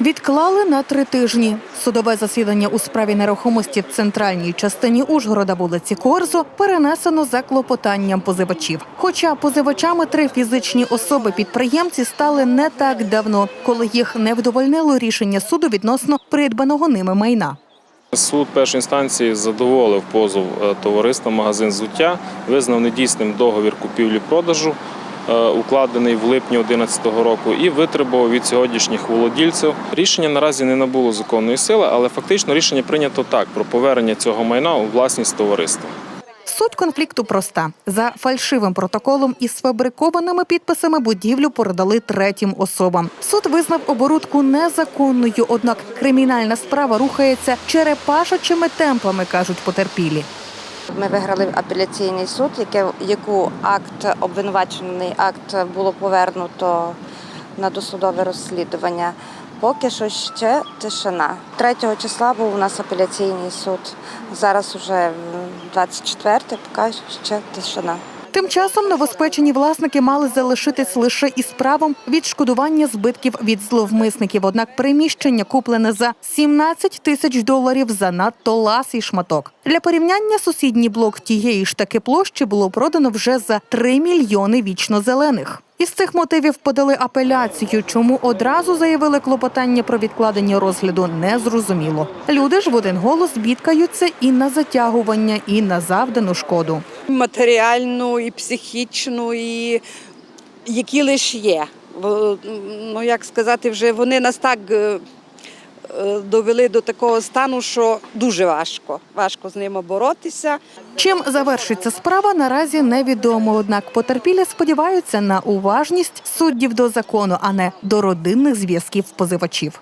Відклали на три тижні. Судове засідання у справі нерухомості в центральній частині Ужгорода вулиці Корзо перенесено за клопотанням позивачів. Хоча позивачами три фізичні особи-підприємці стали не так давно, коли їх не вдовольнило рішення суду відносно придбаного ними майна. Суд першої інстанції задоволив позов е, товариства магазин взуття, визнав недійсним договір купівлі-продажу, укладений в липні 2011 року, і витребував від сьогоднішніх володільців. Рішення наразі не набуло законної сили, але фактично рішення прийнято так про повернення цього майна у власність товариства. Суть конфлікту проста: за фальшивим протоколом і сфабрикованими підписами будівлю передали третім особам. Суд визнав оборудку незаконною, однак кримінальна справа рухається черепашачими темпами, кажуть потерпілі. Ми виграли апеляційний суд, яке, яку акт, обвинувачений акт було повернуто на досудове розслідування. Поки що ще тишина. 3 числа був у нас апеляційний суд. Зараз уже 24, поки ще тишина. Тим часом новоспечені власники мали залишитись лише із правом відшкодування збитків від зловмисників. Однак приміщення куплене за 17 тисяч доларів занадто ласий шматок. Для порівняння сусідній блок тієї ж таки площі було продано вже за 3 мільйони вічно зелених. Із цих мотивів подали апеляцію. Чому одразу заявили клопотання про відкладення розгляду, не зрозуміло. Люди ж в один голос бідкаються і на затягування, і на завдану шкоду. матеріальну, і психічну, і які лише є. Ну, як сказати, вже вони нас так е, довели до такого стану, що дуже важко. Важко з ними боротися. Чим завершиться справа, наразі невідомо. Однак потерпілі сподіваються на уважність суддів до закону, а не до родинних зв'язків позивачів.